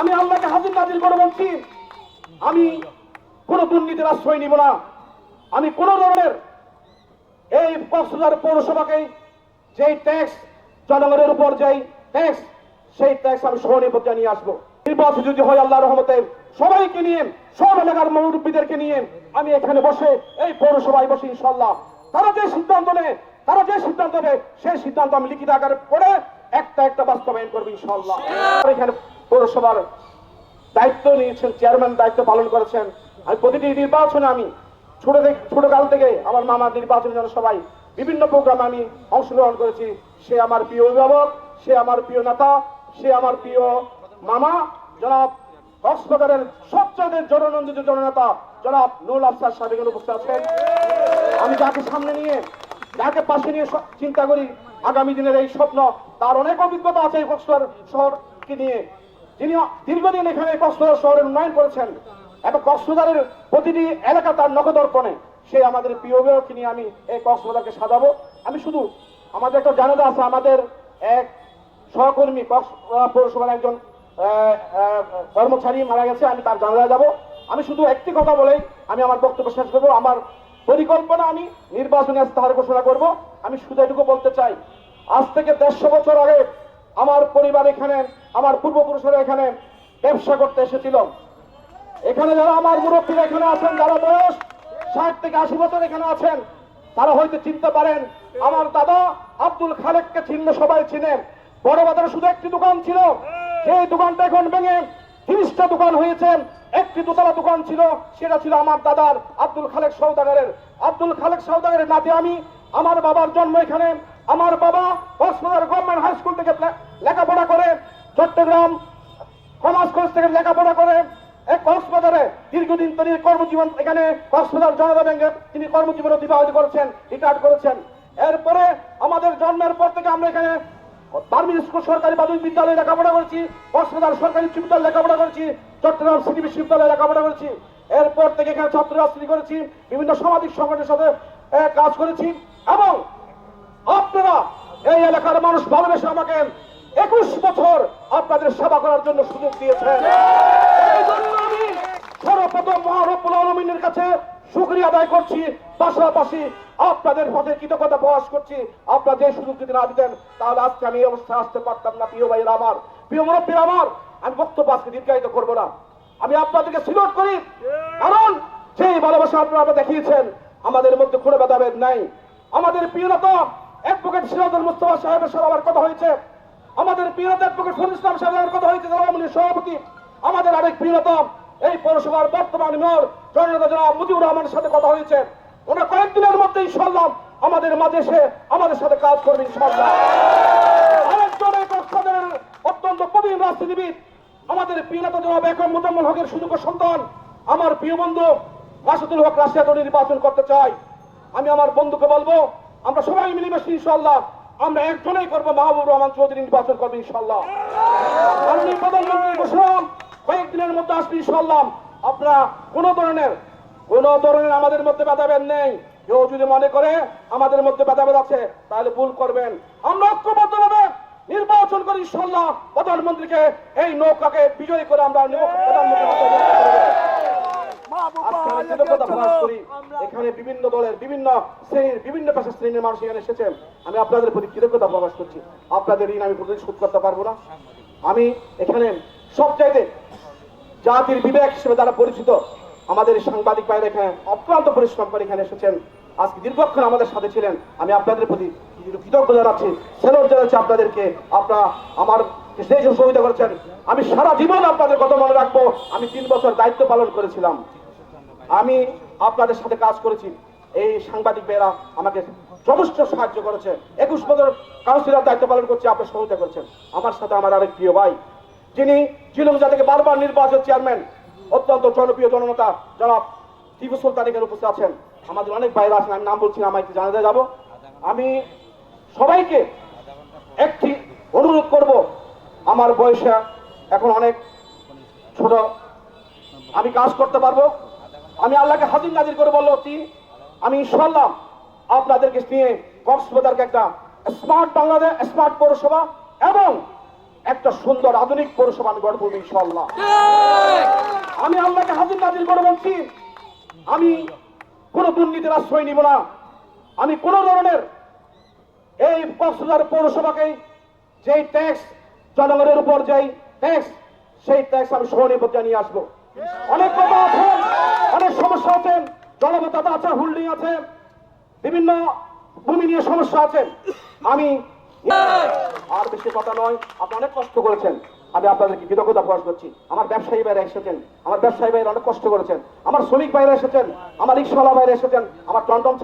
আমি আল্লাহকে হাজির নাজির করে বলছি আমি কোন দুর্নীতির আশ্রয় নিব না। আমি কোন ধরনের এই কক্সবাজার পৌরসভাকে যেই ট্যাক্স জনগণের উপর যেই ট্যাক্স সেই ট্যাক্স আমি সহনিপদ নিয়ে আসব। নির্বাচন যদি হয় আল্লাহ রহমতে সবাইকে নিয়ে সব এলাকার মুরব্বীদেরকে নিয়ে আমি এখানে বসে এই পৌরসভায় বসে ইনশাল্লাহ তারা যে সিদ্ধান্ত নেয় তারা যে সিদ্ধান্ত নেয় সেই সিদ্ধান্ত আমি লিখিত আকারে পড়ে একটা একটা বাস্তবায়ন করব ইনশাল্লাহ এখানে পৌরসভার দায়িত্ব নিয়েছেন চেয়ারম্যান দায়িত্ব পালন করেছেন। আমি প্রতিটি নির্বাচনে আমি ছোট থেকে ছোটকাল থেকে আমার মামা নির্বাচনের জন্য সবাই বিভিন্ন প্রোগ্রামে আমি অংশগ্রহণ করেছি। সে আমার প্রিয় অভিভাবক, সে আমার প্রিয় নেতা, সে আমার প্রিয় মামা, জনাব কক্সবাজারের সবচেয়ে জননন্দিত জননেতা, জনাব নুরুল আফসার সাহেব এখানে উপস্থিত আছেন। আমি যাকে সামনে নিয়ে, যাকে পাশে নিয়ে চিন্তা করি, আগামী দিনের এই স্বপ্ন, তার অনেক অভিজ্ঞতা আছে কক্সবাজার শহরকে নিয়ে। যিনি দীর্ঘদিন এখানে কক্সবাজার শহরের উন্নয়ন করেছেন এবং কক্সবাজারের প্রতিটি এলাকা তার নখদর্পণে সে আমাদের প্রিয় অভিভাবককে নিয়ে আমি এই কক্সবাজারকে সাজাবো। আমি শুধু আমাদের একটা জানাজা আছে, আমাদের এক সহকর্মী কক্সবাজার পৌরসভার একজন কর্মচারী মারা গেছে, আমি তার জানাজা যাব। আমি শুধু একটি কথা বলেই আমি আমার বক্তব্য শেষ করব। আমার পরিকল্পনা আমি নির্বাচনী ইস্তাহার ঘোষণা করব। আমি শুধু এটুকু বলতে চাই, আজ থেকে দেড়শো বছর আগে আমার পরিবার এখানে, আমার পূর্বপুরুষেরা এখানে ব্যবসা করতে এসেছিল। এখানে যারা আমার মুরব্বীরা এখানে আছেন, যারা বয়স ষাট থেকে আশি বছর এখানে আছেন, তারা হয়তো চিনতে পারেন, আমার দাদা আব্দুল খালেককে চিনলে সবাই চিনেন বড় বাজারে শুধু একটি দোকান ছিল, সেই দোকানটা এখন ভেঙে তিরিশটা দোকান হয়েছে, একটি দোতলা দোকান ছিল, সেটা ছিল আমার দাদার আব্দুল খালেক সৌদাগারের আব্দুল খালেক সৌদাগরের নাতে আমি, আমার বাবার জন্ম এখানে। আমার বাবা কক্সবাজার গভর্নমেন্ট হাই স্কুল থেকে লেখাপড়া করে, চট্টগ্রাম কমার্স কলেজ থেকে লেখাপড়া করে, এক কক্সবাজারে দীর্ঘদিন তিনি কর্মজীবন, এখানে কক্সবাজার জনতা ব্যাংকে তিনি কর্মজীবন অতিবাহিত করেছেন রিটায়ার করেছেন। এরপরে আমাদের জন্মের পর থেকে আমরা এখানে বার্মিজ স্কুল সরকারি প্রাথমিক বিদ্যালয়ে লেখাপড়া করেছি, কক্সবাজার সরকারি উচ্চ বিদ্যালয়ে লেখাপড়া করেছি, চট্টগ্রাম সিটি বিশ্ববিদ্যালয়ে লেখাপড়া করেছি। এরপর থেকে এখানে ছাত্র রাজনীতি করেছি, বিভিন্ন সামাজিক সংগঠনের সাথে কাজ করেছি এবং আপনারা এই এলাকার মানুষ ভালোবেসে আমাকে একুশ বছর আপনাদের সেবা করার জন্য সুযোগ দিয়েছেন। আমি সর্বপ্রথম আলমিনের কাছে শুক্রিয়া আদায় করছি। পাশাপাশি আপনাদের পথে কৃতজ্ঞতা প্রকাশ করছি। আপনারা যে সুযোগ যদি না দিতেন, তাহলে আজকে আমি এই অবস্থায় আসতে পারতাম না, প্রিয় ভাইয়ের আমার। প্রিয় মুরব্বীর আমার, আমি বক্তব্য আজকে দীর্ঘায়িত করব না। আমি আপনাদেরকে সিলোট করি। কারণ সেই ভালোবাসা আপনারা দেখিয়েছেন, আমাদের মধ্যে কোনো ভেদাভেদ নাই। আমাদের প্রিয় নেতা অ্যাডভোকেট সিরাজুল মুস্তফা সাহেবের সাথে কথা হয়েছে। আমাদের প্রিয় অ্যাডভোকেট ফরিদ ইসলাম সাহেবের কথা হয়েছে আওয়ামী সভাপতি। আমাদের আরেক প্রিয় নেতা এই পৌরসভার বর্তমান মেয়র, জননেতা জনাব মুজিবুর রহমানের সাথে কথা হয়েছে। ওনারা কয়েকদিনের মধ্যে ইনশাল্লাহ আমাদের মাঝে এসে আমাদের সাথে কাজ করবে ইনশাল্লাহ আরেকজন কক্সবাজারের অত্যন্ত প্রবীণ রাজনীতিবিদ, আমাদের প্রিয় নেতা জনাব একম মুজাম্মল হকের সুযোগ্য সন্তান। আমার প্রিয় বন্ধু, মাসুদুল হক রাশিয়াতে নির্বাচন করতে চাই আমি আমার বন্ধুকে বলব আমরা সবাই মিলেমিশে ইনশাল্লাহ আমরা একজনেই করব মাহবুব রহমান চৌধুরী নির্বাচন করব ইনশাল্লাহ মাননীয় প্রধানমন্ত্রী ঘোষণা কয়েকদিনের মধ্যে আসবে ইনশাল্লাহ আপনারা কোনো ধরনের কোনো ধরনের আমাদের মধ্যে ভেদাভেদ নেই। কেউ যদি মনে করে আমাদের মধ্যে ভেদাভেদ আছে তাহলে ভুল করবেন। আমরা ঐক্যবদ্ধভাবে নির্বাচন করি ইনশাল্লাহ প্রধানমন্ত্রীকে এই নৌকাকে বিজয়ী করে আমরা প্রধানমন্ত্রী এখানে বিভিন্ন দলের বিভিন্ন শ্রেণির বিভিন্ন পেশা শ্রেণির মানুষ এখানে এসেছেন। আমি আপনাদের প্রতি কৃতজ্ঞতা প্রকাশ করছি। আপনাদের ঋণ আমি কোনোদিন শোধ করতে পারব না। আমি এখানে সব চাইতে জাতির বিবেক হিসেবে যারা পরিচিত, আমাদের সাংবাদিক ভাইরা এখানে অক্লান্ত পরিশ্রম করে এখানে এসেছেন। আজকে দীর্ঘক্ষণ আমাদের সাথে ছিলেন। আমি আপনাদের প্রতি কৃতজ্ঞ জানাচ্ছি। সেলর জানাচ্ছি আপনাদেরকে। আপনারা আমার যে সহযোগিতা করেছেন। আমি সারা জীবন আপনাদের কথা মনে রাখব। আমি তিন বছর দায়িত্ব পালন করেছিলাম। আমি আপনাদের সাথে কাজ করেছি। এই সাংবাদিক ভাইয়েরা আমাকে যথেষ্ট সাহায্য করেছে। একুশ বছর কাউন্সিলর দায়িত্ব পালন করছে, আপনি সহযোগিতা করছেন। আমার সাথে আমার আরেক প্রিয় ভাই, যিনি জিলুমজা থেকে বারবার নির্বাচন চেয়ারম্যান অত্যন্ত জনপ্রিয় জননেতা, জনাব টিপু সুলতান এখানে উপস্থিত আছেন। আমাদের অনেক ভাইরা আছেন, আমি নাম বলছি না আমাকে জানাতে যাব। আমি সবাইকে একটি অনুরোধ করব, আমার বয়সে এখন অনেক ছোট, আমি কাজ করতে পারব। আমি আল্লাহকে হাজির নাজির করে বলছি আমি ইনশাল্লাহ আপনাদেরকে নিয়ে কক্সবাজারকে একটা স্মার্ট বাংলাদেশ, স্মার্ট পৌরসভা এবং একটা সুন্দর আধুনিক পৌরসভা আমি ইনশাল্লাহ আমি আল্লাহকে হাজির নাজির করে বলছি, আমি কোনো দুর্নীতির আশ্রয় নিব না। আমি কোনো ধরনের এই কক্সবাজার পৌরসভাকে যেই ট্যাক্স জনগণের উপর যেই ট্যাক্স সেই ট্যাক্স আমি সহনিপত্তি নিয়ে আসব। অনেক কথা আছে। অনেক সমস্যা আছে জলবদ্ধতা আছে হোল্ডিং আছে, বিভিন্ন ভূমি নিয়ে সমস্যা আছেন আমি আর বেশি কথা নয়, আপনি অনেক কষ্ট করেছেন। আমি আপনাদেরকে কৃতজ্ঞতা প্রকাশ করছি। আমার ব্যবসায়ী ভাইরা এসেছেন, আমার ব্যবসায়ী ভাইরা অনেক কষ্ট করেছেন। আমার শ্রমিক ভাইরা এসেছেন, আমার রিক্সাওয়ালা ভাইরা এসেছেন, আমার চালক